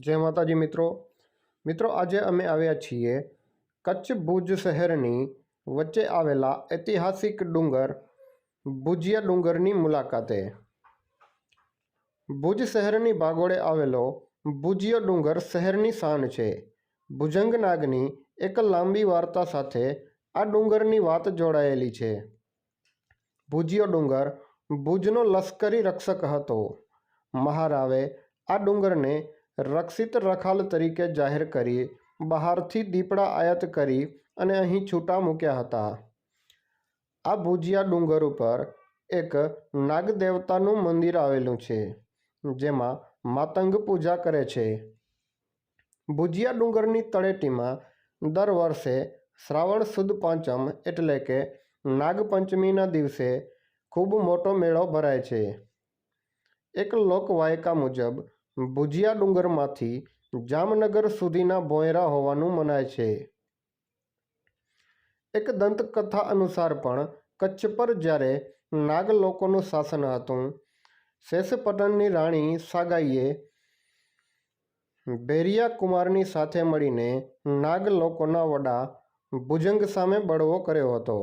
જય માતાજી મિત્રો. મિત્રો, આજે અમે આવ્યા છીએ કચ્છ ભુજ શહેરની વચ્ચે આવેલા ઐતિહાસિક ડુંગર ભુજિયા ડુંગરની મુલાકાતે. ભુજ શહેરની ભાગોળે આવેલો ભુજિયો ડુંગર શહેરની શાન છે. ભુજંગ નાગની એક લાંબી વાર્તા સાથે આ ડુંગરની વાત જોડાયેલી છે. ભુજિયો ડુંગર ભુજનો લશ્કરી રક્ષક હતો. મહારાવે આ ડુંગરને રક્ષિત રખાલ તરીકે જાહેર કરી, બહારથી દીપડા આયાત કરી અને અહીં છૂટા મૂક્યા હતા. આ ભુજિયા ડુંગર ઉપર એક નાગદેવતાનું મંદિર આવેલું છે, જેમાં માતંગ પૂજા કરે છે. ભુજિયા ડુંગરની તળેટીમાં દર વર્ષે શ્રાવણ સુદ પાંચમ એટલે કે નાગપંચમીના દિવસે ખૂબ મોટો મેળો ભરાય છે. એક લોકવાયકા મુજબ ભુજિયા ડુંગરમાંથી જામનગર સુધીના ભોંયરા હોવાનું મનાય છે. એક દંતકથા અનુસાર પણ કચ્છ પર જ્યારે નાગ લોકોનું શાસન હતું શેષપટનની રાણી સાગાઈએ બેરિયા કુમારની સાથે મળીને નાગ લોકોના વડા ભુજંગ સામે બળવો કર્યો હતો.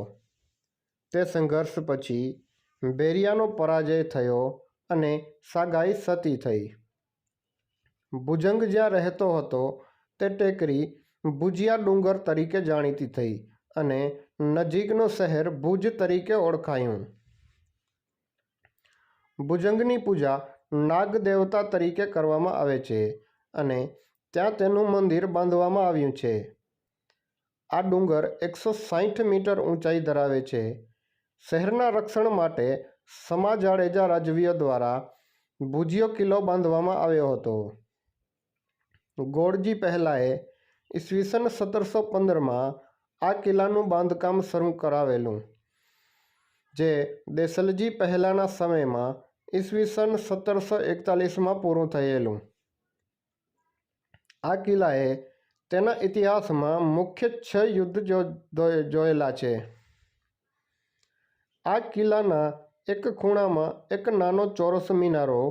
તે સંઘર્ષ પછી બેરિયાનો પરાજય થયો અને સાગાઈ સતી થઈ. ભુજંગ જ્યાં રહેતો હતો, તે ટેકરી ભુજિયા ડુંગર તરીકે જાણીતી થઈ અને નજીકનું શહેર ભુજ તરીકે ઓળખાયું. ભુજંગની પૂજા નાગ દેવતા તરીકે કરવામાં આવે છે અને ત્યાં તેનું મંદિર બાંધવામાં આવ્યું છે. આ ડુંગર એકસો સાઠ મીટર ઊંચાઈ ધરાવે છે. શહેરના રક્ષણ માટે સમા જાડેજા રાજવીઓ દ્વારા ભુજિયો કિલ્લો બાંધવામાં આવ્યો હતો. ગોળજી પહેલાંએ ઈસવીસન સત્તરસો પંદરમાં આ કિલ્લાનું બાંધકામ શરૂ કરાવેલું, જે દેસલજી પહેલાંના સમયમાં ઈસવીસન સત્તરસો એકતાલીસમાં પૂરું થયેલું. આ કિલ્લાએ તેના ઇતિહાસમાં મુખ્ય છ યુદ્ધ જોયેલા છે. આ કિલ્લાના એક ખૂણામાં એક નાનો ચોરસ મિનારો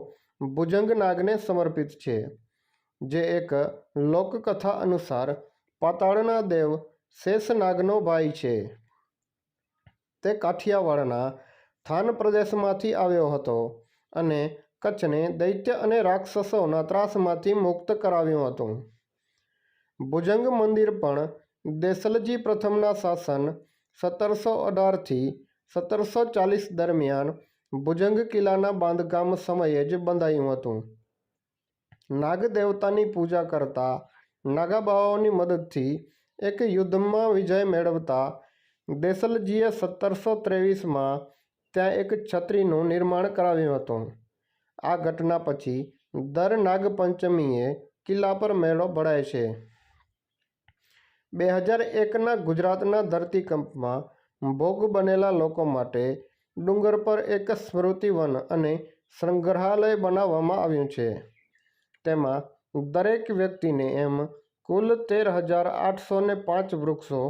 ભુજંગ નાગને સમર્પિત છે. જે એક લોકકથા અનુસાર પાતાળના દેવ શેષનાગનો ભાઈ છે. તે કાઠિયાવાડના થાન પ્રદેશમાંથી આવ્યો હતો અને કચ્છને દૈત્ય અને રાક્ષસોના ત્રાસમાંથી મુક્ત કરાવ્યું હતું. ભુજંગ મંદિર પણ દેસલજી પ્રથમના શાસન સત્તરસો અઢારથી સત્તરસો ચાલીસ દરમિયાન ભુજંગ કિલ્લાના બાંધકામ સમયે જ બંધાયું હતું. નાગ દેવતાની પૂજા કરતા નાગાબાવાઓની મદદથી એક યુદ્ધમાં વિજય મેળવતા દેસલજીએ સત્તરસો ત્રેવીસમાં ત્યાં એક છત્રીનું નિર્માણ કરાવ્યું હતું. આ ઘટના પછી દર નાગપંચમીએ કિલ્લા પર મેળો ભરાય છે. બે હજાર એકના ગુજરાતના ધરતીકંપમાં ભોગ બનેલા લોકો માટે ડુંગર પર એક સ્મૃતિવન અને સંગ્રહાલય બનાવવામાં આવ્યું છે. તેમાં દરેક વ્યક્તિને એમ કુલ તેર હજાર આઠસો ને પાંચ વૃક્ષો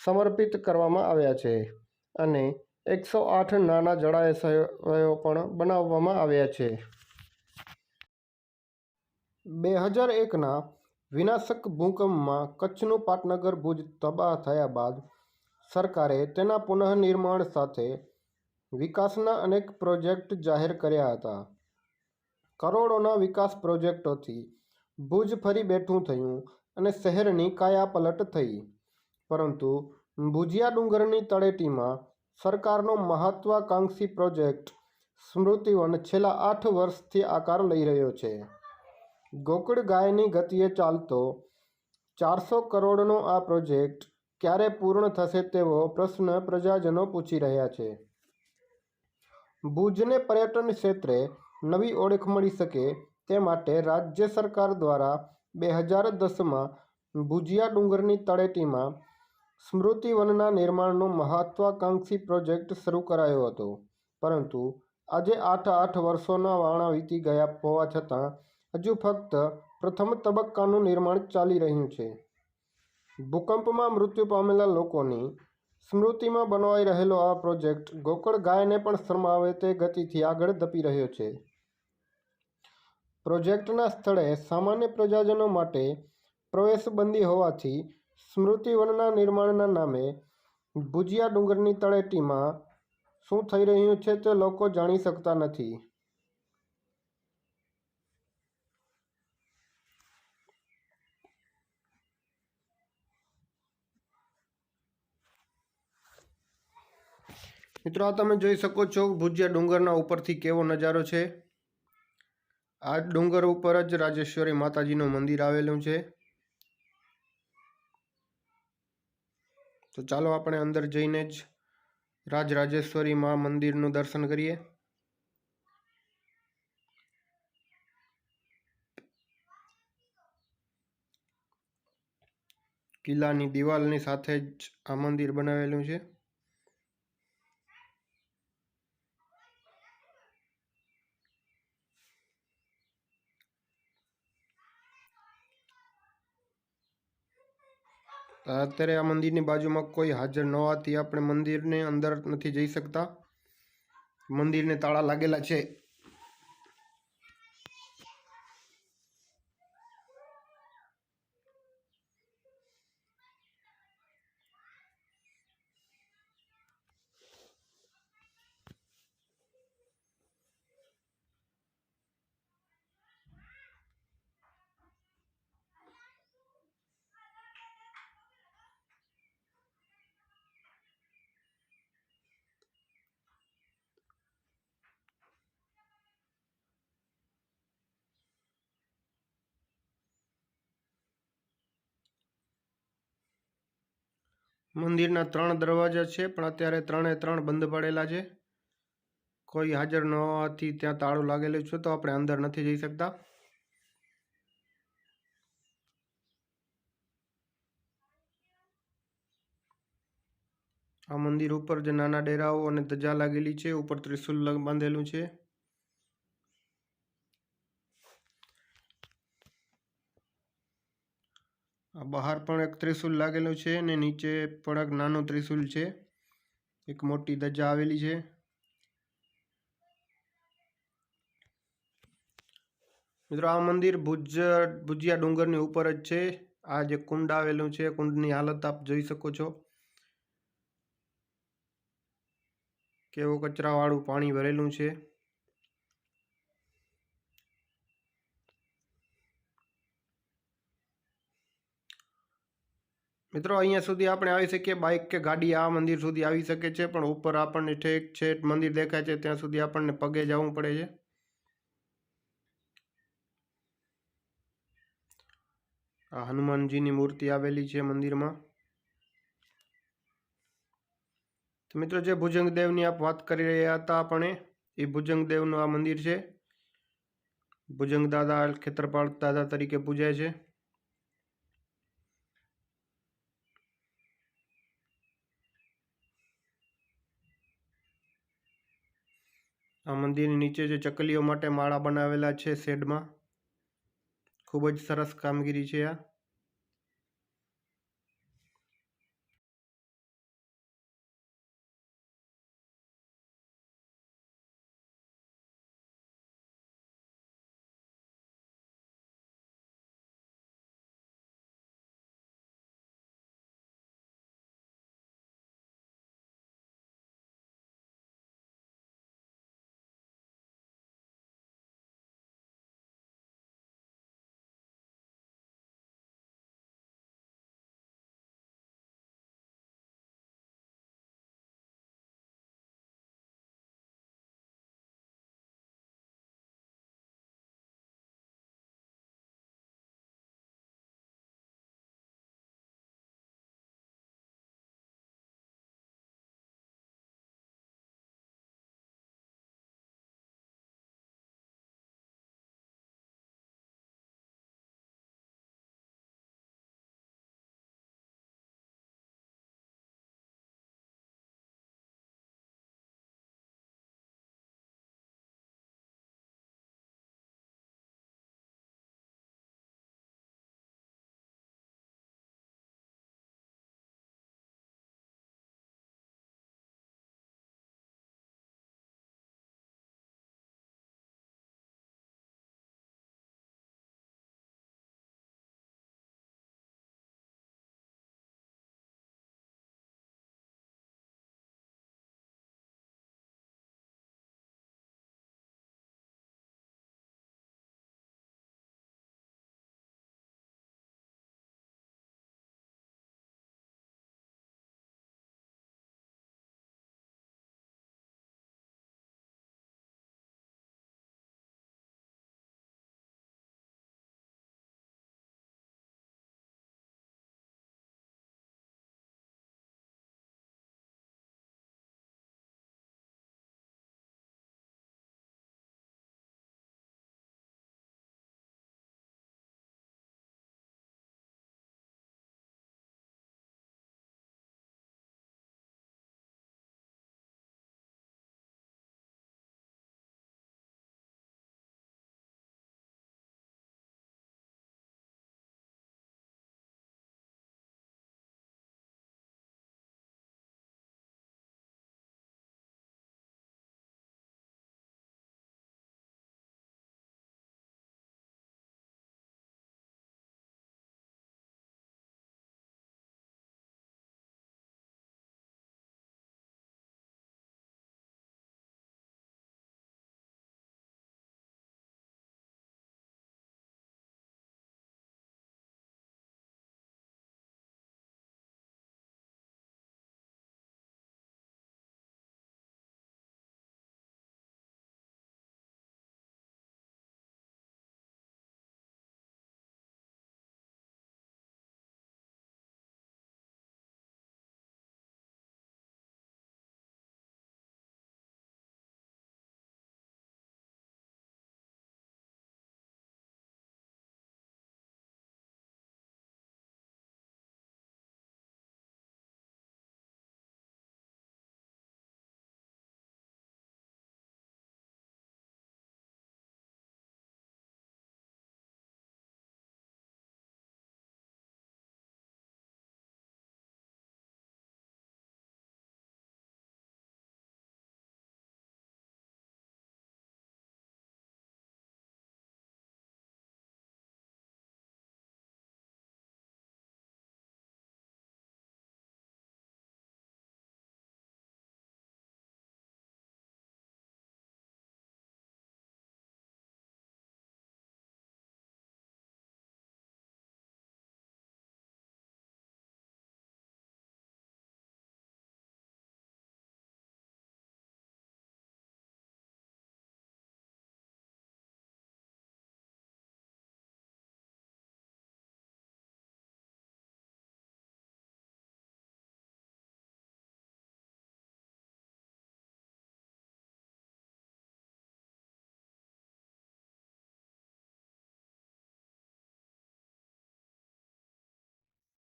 સમર્પિત કરવામાં આવ્યા છે અને એકસો આઠ નાના જળાશયો પણ બનાવવામાં આવ્યા છે. બે હજાર એકના વિનાશક ભૂકંપમાં કચ્છનું પાટનગર ભુજ તબાહ થયા બાદ સરકારે તેના પુનઃનિર્માણ સાથે વિકાસના અનેક પ્રોજેક્ટ જાહેર કર્યા હતા. કરોડોના વિકાસ પ્રોજેક્ટોથી ભુજ ફરી બેઠું થયું અને શહેરની કાયાપલટ થઈ. પરંતુ ભુજિયા ડુંગરની તળેટીમાં સરકારનો મહત્વાકાંક્ષી પ્રોજેક્ટ સ્મૃતિવન છેલ્લા આઠ વર્ષથી આકાર લઈ રહ્યો છે. ગોકળ ગાયની ગતિએ ચાલતો ચારસો કરોડનો આ પ્રોજેક્ટ ક્યારે પૂર્ણ થશે તેવો પ્રશ્ન પ્રજાજનો પૂછી રહ્યા છે. ભુજને પર્યટન ક્ષેત્રે નવી ઓળખ મળી શકે તે માટે રાજ્ય સરકાર દ્વારા બે હજાર દસમાં ભુજિયા ડુંગરની તળેટીમાં સ્મૃતિવનના નિર્માણનો મહત્વાકાંક્ષી પ્રોજેક્ટ શરૂ કરાયો હતો. પરંતુ આજે આઠ આઠ વર્ષોના વાણા વીતી ગયા હોવા છતાં હજુ ફક્ત પ્રથમ તબક્કાનું નિર્માણ ચાલી રહ્યું છે. ભૂકંપમાં મૃત્યુ પામેલા લોકોની સ્મૃતિમાં બનાવાઈ રહેલો આ પ્રોજેક્ટ ગોકળ ગાયને પણ શરમાવે તે ગતિથી આગળ ધપી રહ્યો છે. પ્રોજેક્ટના સ્થળે સામાન્ય પ્રજાજનો માટે પ્રવેશબંધી હોવાથી સ્મૃતિવનના નિર્માણના નામે ભુજિયા ડુંગરની તળેટીમાં શું થઈ રહ્યું છે તે લોકો જાણી શકતા નથી. મિત્રો, આ તમે જોઈ શકો છો ભુજિયા ડુંગરના ઉપરથી કેવો નજારો છે. આ ડુંગર ઉપર જ રાજેશ્વરી માતાજીનું મંદિર આવેલું છે. તો ચાલો આપણે અંદર જઈને જ રાજરાજેશ્વરી મા મંદિરનું દર્શન કરીએ. કિલ્લાની દિવાલની સાથે જ આ મંદિર બનાવેલું છે. અત્યારે આ મંદિરની બાજુમાં કોઈ હાજર ન હોવાથી આપણે મંદિરની અંદર નથી જઈ શકતા. મંદિરને તાળા લાગેલા છે. મંદિરના ત્રણ દરવાજા છે, પણ અત્યારે ત્રણે ત્રણ બંધ પડેલા છે. કોઈ હાજર ન હોવાથી ત્યાં તાળું લાગેલું છે, તો આપણે અંદર નથી જઈ શકતા. આ મંદિર ઉપર જે નાના ડેરાઓ અને ધજા લાગેલી છે, ઉપર ત્રિશુલ બાંધેલું છે. બહાર પણ એક ત્રિશુલ લાગેલું છે અને નીચે પણ એક નાનું ત્રિશુલ છે. એક મોટી ધજા આવેલી છે. મિત્રો, આ મંદિર ભુજ, ભુજિયા ડુંગરની ઉપર જ છે. આ જે કુંડ આવેલું છે, કુંડની હાલત આપ જોઈ શકો છો. કેવું કચરાવાળું પાણી ભરેલું છે. મિત્રો, અહીંયા સુધી આપણે આવી શકીએ. બાઇક કે ગાડી આ મંદિર સુધી આવી શકે છે, પણ ઉપર આપણને ઠેક છે મંદિર દેખાય છે, ત્યાં સુધી આપણને પગે જવું પડે છે. આ હનુમાનજીની મૂર્તિ આવેલી છે મંદિરમાં. તો મિત્રો, જે ભુજંગ દેવની આપ વાત કરી રહ્યા હતા આપણે, એ ભુજંગ દેવનું આ મંદિર છે. ભુજંગ દાદા ખેતરપાળ દાદા તરીકે પૂજાય છે. આ મંદિરની નીચે જે ચકલીઓ માટે માળા બનાવેલા છે શેડમાં. ખૂબ જ સરસ કામગીરી છે આ.